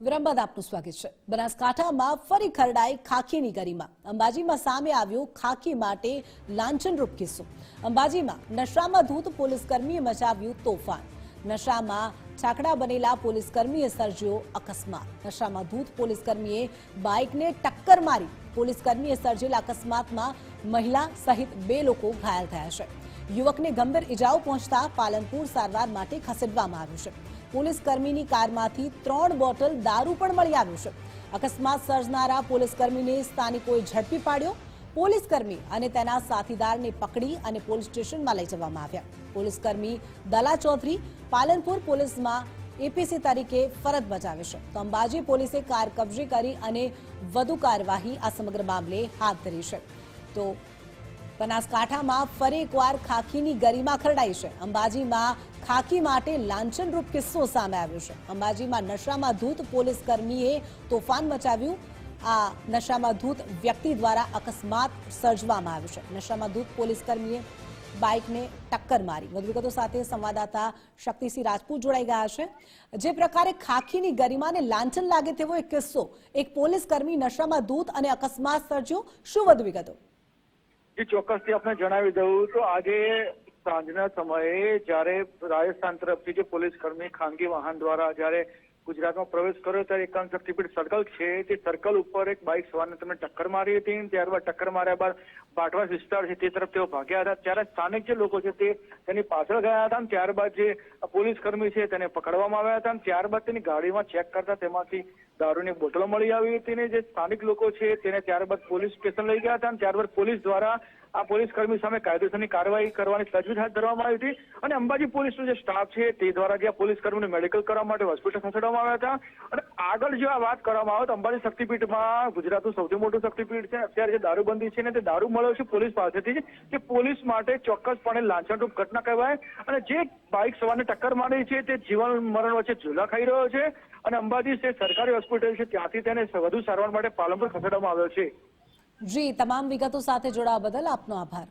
વિરામ બાદ આપનું સ્વાગત છે. બનાસકાંઠામાં ફરી ખરડાઈ ખાખીની ગરીમાં. અંબાજીમાં સામે આવ્યો ખાખી માટે લાંછનરૂપ કિસ્સો. અંબાજીમાં નશામાં ધૂત પોલીસકર્મીએ મચાવ્યું તોફાન. નશામાં છાકડા બનેલા પોલીસકર્મીએ સર્જ્યો અકસ્માત. નશામાં ધૂત પોલીસકર્મીએ બાઇકને ટક્કર મારી પોલીસકર્મીએ સર્જેલા અકસ્માતમાં મહિલા સહિત બે લોકો ઘાયલ થયા છે. યુવકને ગંભીર ઇજાઓ પહોંચતા પાલનપુર સારવાર માટે ખસેડવામાં આવ્યું છે. પોલીસ કર્મીની કારમાંથી ત્રણ બોટલ દારૂ પણ મળી આવ્યું છે. અકસ્માત સર્જનારા પોલીસ કર્મીને સ્થાનિકોએ ઝડપી પાડ્યો. પોલીસ કર્મી અને તેના સાથીદારને પકડી અને પોલીસ સ્ટેશનમાં લઈ જવામાં આવ્યા. પોલીસ કર્મી દલા ચૌધરી પાલનપુર પોલીસમાં એપીસી તરીકે ફરજ બજાવે છે. તો અંબાજી પોલીસે કાર કબજે કરી અને વધુ કાર્યવાહી આ સમગ્ર મામલે હાથ ધરી છે. તો બનાસકાંઠામાં ફરી એકવાર ખાખીની ગરિમા ખરડાઈ છે. અંબાજીમાં ખાખી માટે લાંછનરૂપ કિસ્સો સામે આવ્યો છે. અંબાજીમાં નશામાં ધૂત પોલીસ કર્મીએ તોફાન મચાવ્યું આ નશામાં ધૂત વ્યક્તિ દ્વારા અકસ્માત સર્જવામાં આવ્યો છે. નશામાં ધૂત પોલીસ કર્મીએ બાઇકને ટક્કર મારી. વધુ વિગતો સાથે સંવાદદાતા શક્તિસિંહ રાજપૂત જોડાઈ ગયા છે. જે પ્રકારે ખાખીની ગરિમાને લાંછન લાગે તેવો એક કિસ્સો. એક પોલીસ કર્મી નશામાં ધૂત અને અકસ્માત સર્જ્યો. શું વધુ વિગતો? જે, ચોક્કસથી આપણે જણાવી દઉં તો આજે સાંજના સમયે જ્યારે રાજસ્થાન તરફથી જે પોલીસ કર્મી ખાનગી વાહન દ્વારા જ્યારે ગુજરાતમાં પ્રવેશ કર્યો ત્યારે એકાંત શક્તિપીઠ સર્કલ છે. તે સર્કલ ઉપર એક બાઇક સવારને તમે ટક્કર મારી હતી ત્યારબાદ ટક્કર માર્યા બાદ બાટવાસ વિસ્તાર છે તે તરફ તેઓ ભાગ્યા હતા. ત્યારે સ્થાનિક જે લોકો છે તે તેની પાછળ ગયા હતા ત્યારબાદ જે પોલીસ કર્મી છે તેને પકડવામાં આવ્યા હતા ત્યારબાદ તેની ગાડીમાં ચેક કરતા તેમાંથી દારૂની બોટલો મળી આવી હતી ને જે સ્થાનિક લોકો છે તેને ત્યારબાદ પોલીસ સ્ટેશન લઈ ગયા હતા ત્યારબાદ પોલીસ દ્વારા આ પોલીસ કર્મી સામે કાયદેસરની કાર્યવાહી કરવાની તજવીજ હાથ ધરવામાં આવી હતી અને અંબાજી પોલીસનો જે સ્ટાફ છે તે દ્વારા જે આ પોલીસ કર્મીને મેડિકલ કરવા માટે હોસ્પિટલ ખસેડવામાં આવ્યા હતા. અને આગળ જો આ વાત કરવામાં આવે તો અંબાજી શક્તિપીઠમાં ગુજરાતનું સૌથી મોટું શક્તિપીઠ છે. અત્યારે જે દારૂબંધી છે ને તે દારૂ મળ્યો છે પોલીસ પાસેથી કે પોલીસ માટે ચોક્કસપણે લાંછનરૂપ ઘટના કહેવાય. અને જે બાઇક સવારને ટક્કર મારી છે, તે જીવન મરણ વચ્ચે ઝૂલા ખાઈ રહ્યો છે. અને અંબાજી જે સરકારી હોસ્પિટલ છે, ત્યાંથી તેને વધુ સારવાર માટે પાલનપુર ખસેડવામાં આવ્યો છે. જી, તમામ વિગતો સાથે જોડાવા બદલ આપનો આભાર.